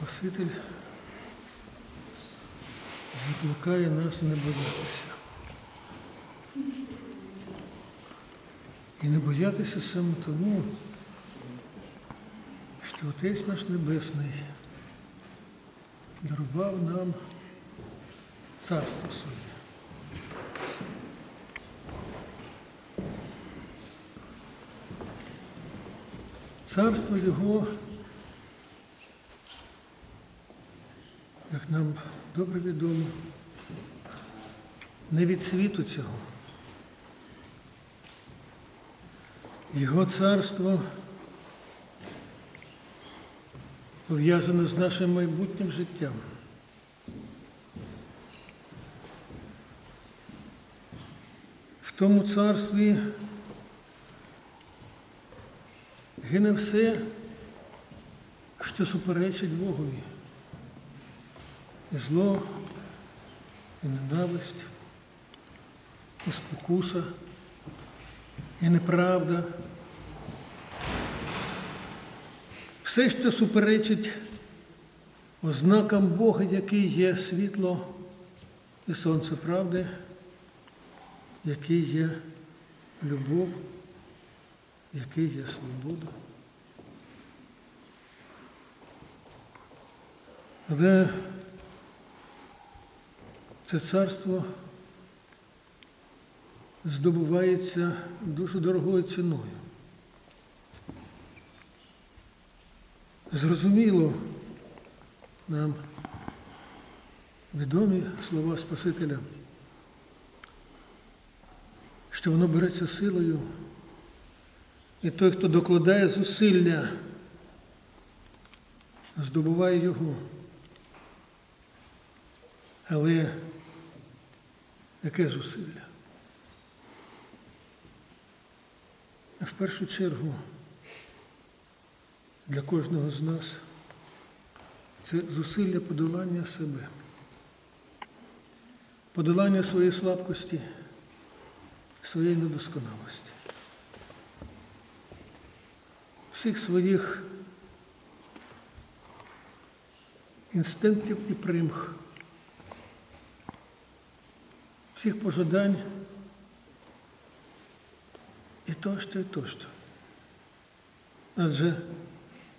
Спаситель закликає нас не боятися. І не боятися саме тому, що Отець наш Небесний дарував нам царство своє. Царство Його, нам добре відомо, не від світу цього. Його царство пов'язане з нашим майбутнім життям. В тому царстві гине все, що суперечить Богові. І зло, і ненависть, і спокуса, і неправда. Все, що суперечить ознакам Бога, який є світло і сонце правди, який є любов, який є свобода. Але це царство здобувається дуже дорогою ціною. Зрозуміло нам відомі слова Спасителя, що воно береться силою, і той, хто докладає зусилля, здобуває його. Але яке зусилля? В першу чергу для кожного з нас це зусилля подолання себе, подолання своєї слабкості, своєї недосконалості, всіх своїх інстинктів і примх, всіх пожадань і тощо, і тощо. Адже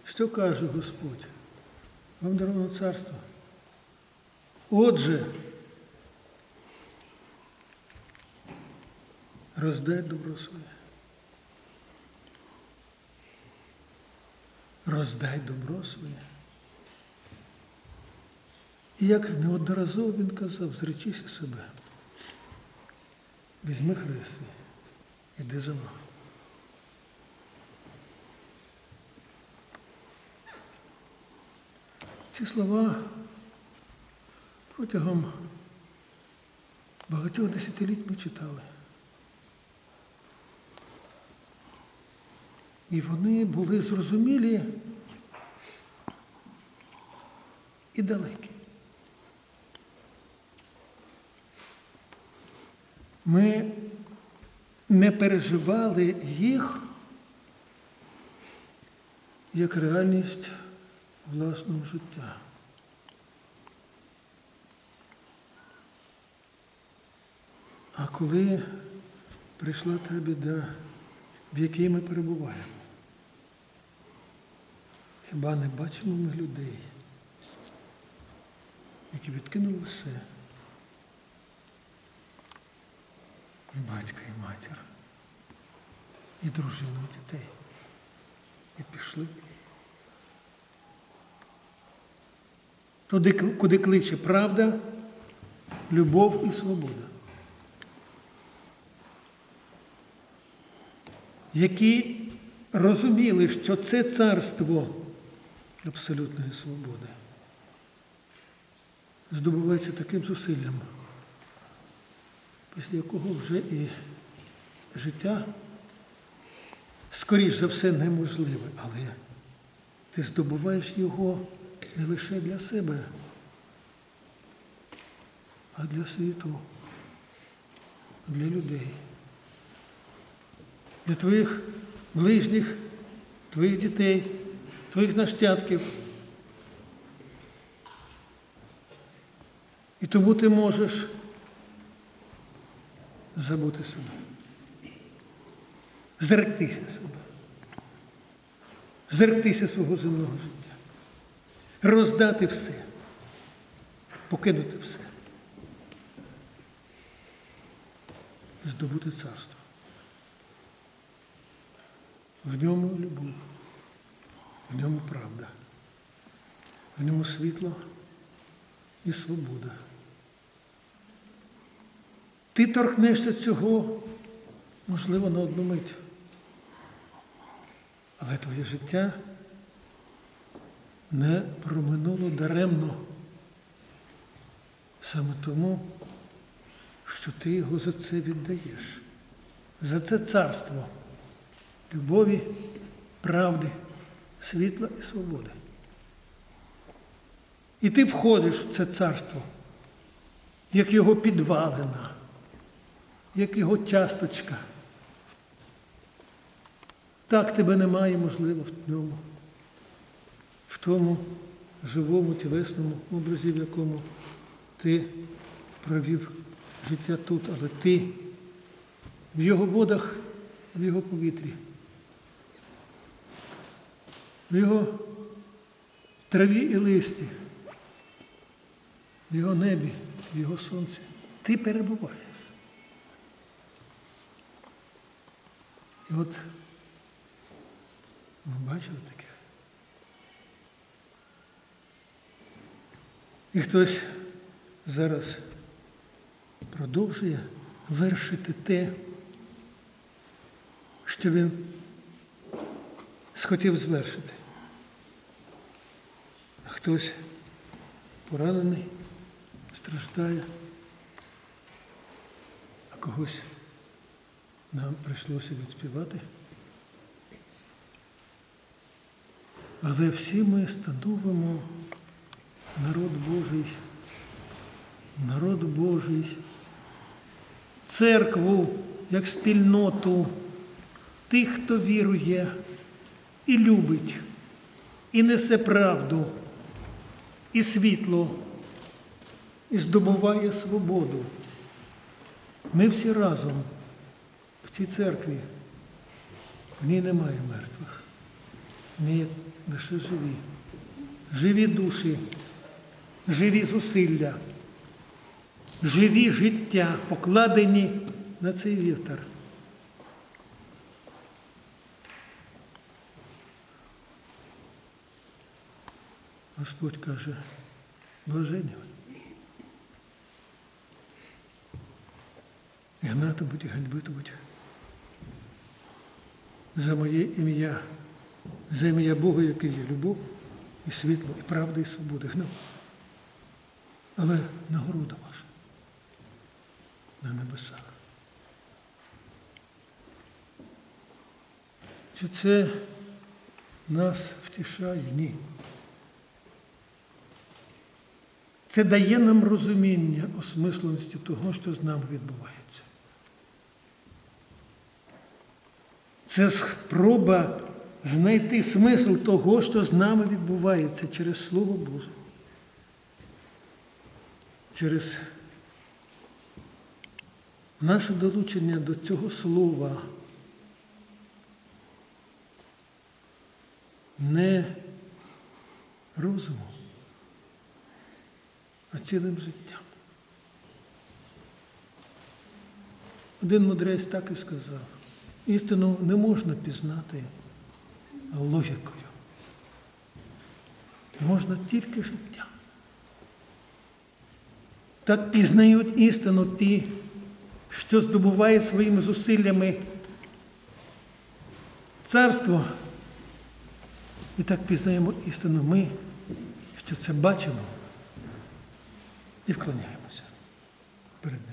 що каже Господь? Вам даровано царство. Отже, роздай добро своє. Роздай добро своє. І як неодноразово він казав, зречися себе. Візьми свій, іди за мною. Ці слова протягом багатьох десятиліть ми читали. І вони були зрозумілі і далекі. Ми не переживали їх як реальність власного життя. А коли прийшла та біда, в якій ми перебуваємо, хіба не бачимо ми людей, які відкинули все, і батька, і матір, і дружину, і дітей, і пішли. Туди, куди кличе правда, любов і свобода. Які розуміли, що це царство абсолютної свободи здобувається таким зусиллям, після якого вже і життя, скоріш за все, неможливе, але ти здобуваєш його не лише для себе, а для світу, для людей, для твоїх ближніх, твоїх дітей, твоїх нащадків. І тому ти можеш забути себе. Зректися себе. Зректися свого земного життя. Роздати все. Покинути все. Здобути царство. В ньому любов, в ньому правда, в ньому світло і свобода. Ти торкнешся цього, можливо, на одну мить. Але твоє життя не проминуло даремно. Саме тому, що ти його за це віддаєш. За це царство любові, правди, світла і свободи. І ти входиш в це царство, як його підвалина, як його часточка. Так тебе немає, можливо, в ньому, в тому живому тілесному образі, в якому ти провів життя тут, але ти в його водах, в його повітрі, в його траві і листі, в його небі, в його сонці. Ти перебуваєш. І от ми бачили таке. І хтось зараз продовжує вершити те, що він схотів звершити. А хтось поранений, страждає, а когось нам прийшлося відспівати. Але всі ми становимо народ Божий, народ Божий, церкву як спільноту тих, хто вірує і любить, і несе правду, і світло, і здобуває свободу. Ми всі разом цій церкві. В ній немає мертвих. В ній лише живі. Живі душі, живі зусилля, живі життя, покладені на цей вівтар. Господь каже, блажені. ви. Гнатимуть і ганьбитимуть за моє ім'я, за ім'я Бога, який є любов, і світло, і правда, і свобода. Гнав. Але нагорода ваша на небесах. Чи це нас втішає? Ні. Це дає нам розуміння осмисленості того, що з нами відбувається. Це спроба знайти смисл того, що з нами відбувається через Слово Боже. Через наше долучення до цього слова не розумом, а цілим життям. Один мудрець так і сказав. Істину не можна пізнати логікою. Можна тільки життям. Так пізнають істину ті, що здобувають своїми зусиллями царство. І так пізнаємо істину ми, що це бачимо і вклоняємося перед ним.